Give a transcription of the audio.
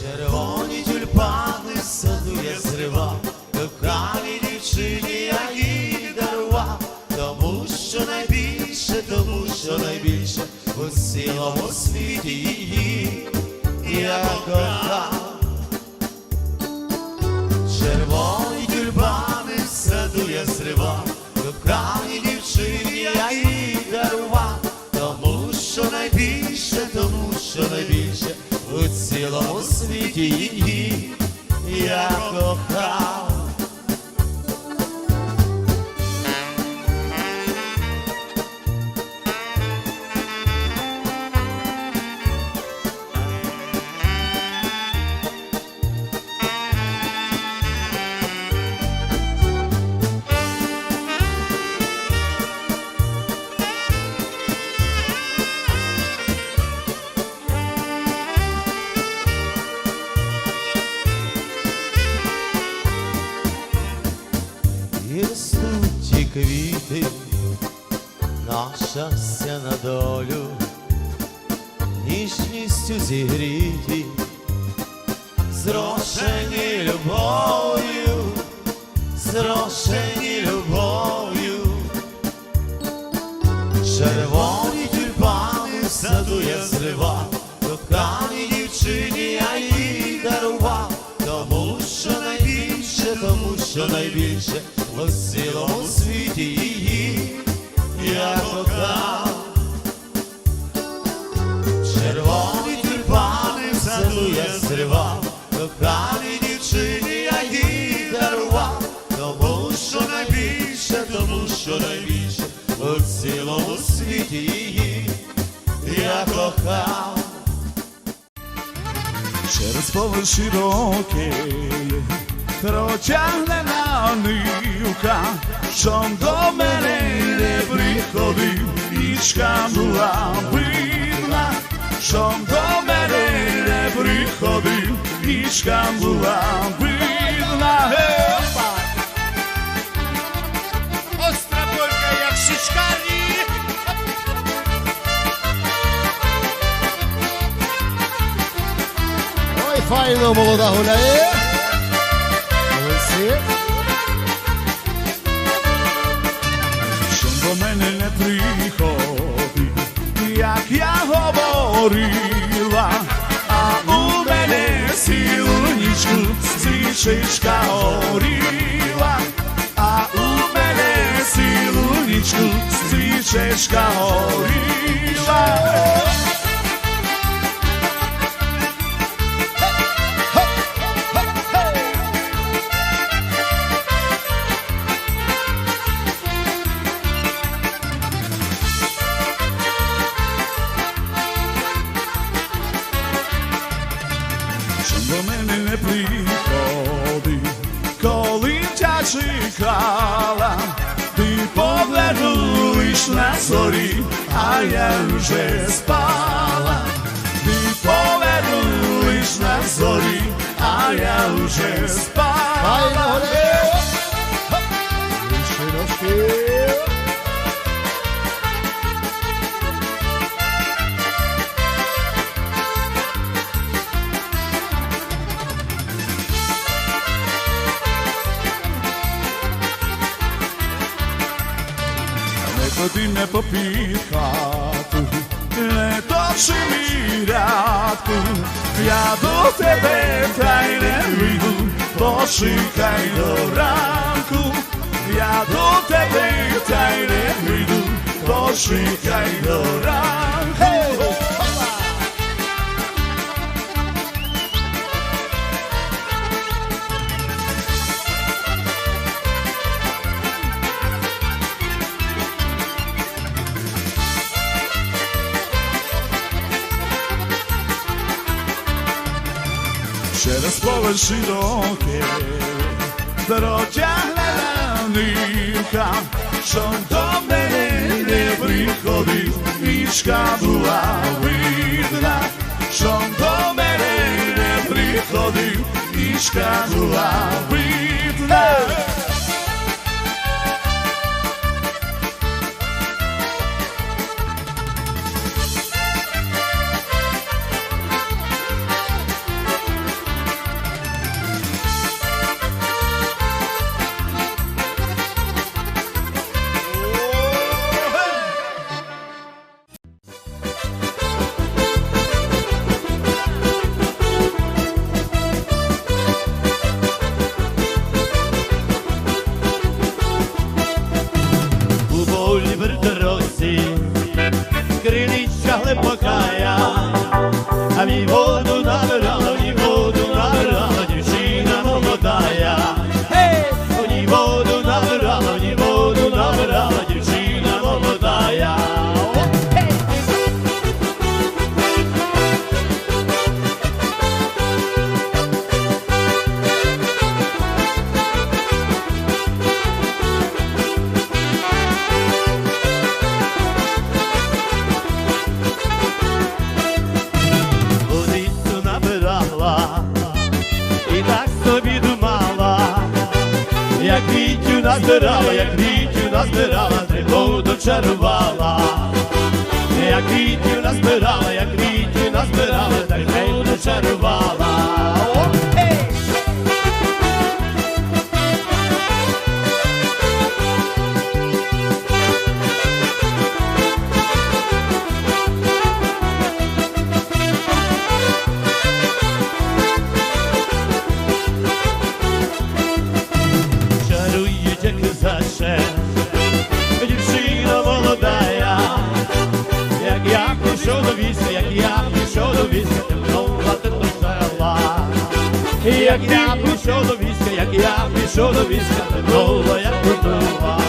Червоні тюльпани в саду я зривав, коханій дівчині я її дарував, тому що найбільше, тому що найбільше у цілому світі її. Я кохав. У цілому світі її я кохав. Щастя на долю, ніжністю зігріті, зрошені любов'ю, зрошені любов'ю, червоні тюльпани в саду я зривав, коханій дівчині я її дарував, тому що найбільше, тому що найбільше у цілому світі її я кохав. Червоні тюльпани в саду я зривав, коханій дівчині я дарував, тому що найбільше, тому що найбільше у цілому світі я кохав. Через поле широке протягнена нивка, що до мене не приходив, річка була видна, що до мене не приходив, річка була видна. Гей! Остра полька, як щічкарі. Ой, файно молода гуляє. До мене не приходив, як я говорила, а у мене цілу нічку свічечка горіла, а у мене цілу нічку свічечка горіла. Чекала, ти повернулиш на зорі, а я вже спала, ти повернулиш на зорі, а я вже спала. Не ходи не попід хату, не точи мій рядку, я до тебе та й не вийду, почекай до ранку, я до Через поле широке протягнена нивка, що до мене не приходив, річка була видна, що до мене не приходив, річка була видна. a mi voz. Назбирала, як квітів назбирала, тривогу дочарувала. Як квітів назбирала, як квітів назбирала, так дочарувала. Війська, до війська, темнова ти І Як я пішов до війська, як я пішов до війська, темнова як трава.